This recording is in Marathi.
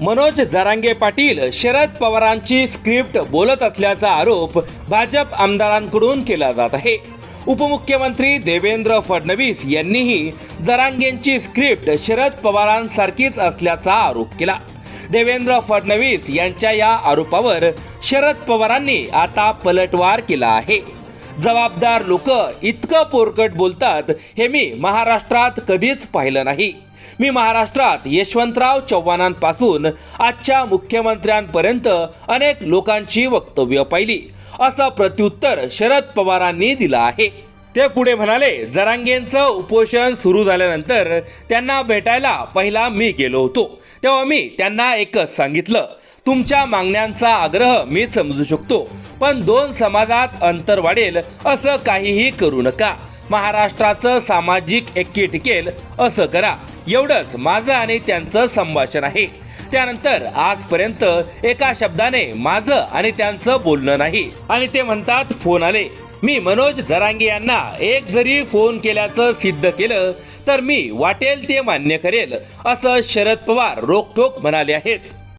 मनोज जरांगे पाटील शरद पवारांची स्क्रिप्ट बोलत असल्याचा आरोप भाजप आमदारांकडून केला जात आहे. उपमुख्यमंत्री देवेंद्र फडणवीस यांनीही जरांगेंची स्क्रिप्ट शरद पवारांसारखीच असल्याचा आरोप केला. देवेंद्र फडणवीस यांच्या या आरोपावर शरद पवारांनी आता पलटवार केला आहे. जबाबदार लोक इतकं पोरकट बोलतात हे मी महाराष्ट्रात कधीच पाहिलं नाही. मी महाराष्ट्रात यशवंतराव चव्हाणांपासून आजच्या मुख्यमंत्र्यांपर्यंत अनेक लोकांची वक्तव्य पाहिली. असं प्रत्युत्तर शरद पवारांनी दिलं आहे. ते पुढे म्हणाले जरांगेंचं उपोषण सुरू झाल्यानंतर त्यांना भेटायला पहिला मी गेलो होतो. तेव्हा मी त्यांना एकच सांगितलं तुमच्या मागण्यांचा आग्रह मी समजू शकतो. पण दोन समाजात अंतर वाढेल असं काहीही करू नका. महाराष्ट्राचं सामाजिक ऐक्य टिकेल असं करा. एवढंच माझं आणि त्यांचं संभाषण आहे. त्यानंतर आजपर्यंत एका शब्दाने माझं आणि त्यांचं बोलणं नाही. आणि ते म्हणतात फोन आले. मी मनोज जरांगे यांना एक जरी फोन केल्याचं सिद्ध केलं तर मी वाटेल ते मान्य करेल असं शरद पवार रोखोक म्हणाले आहेत.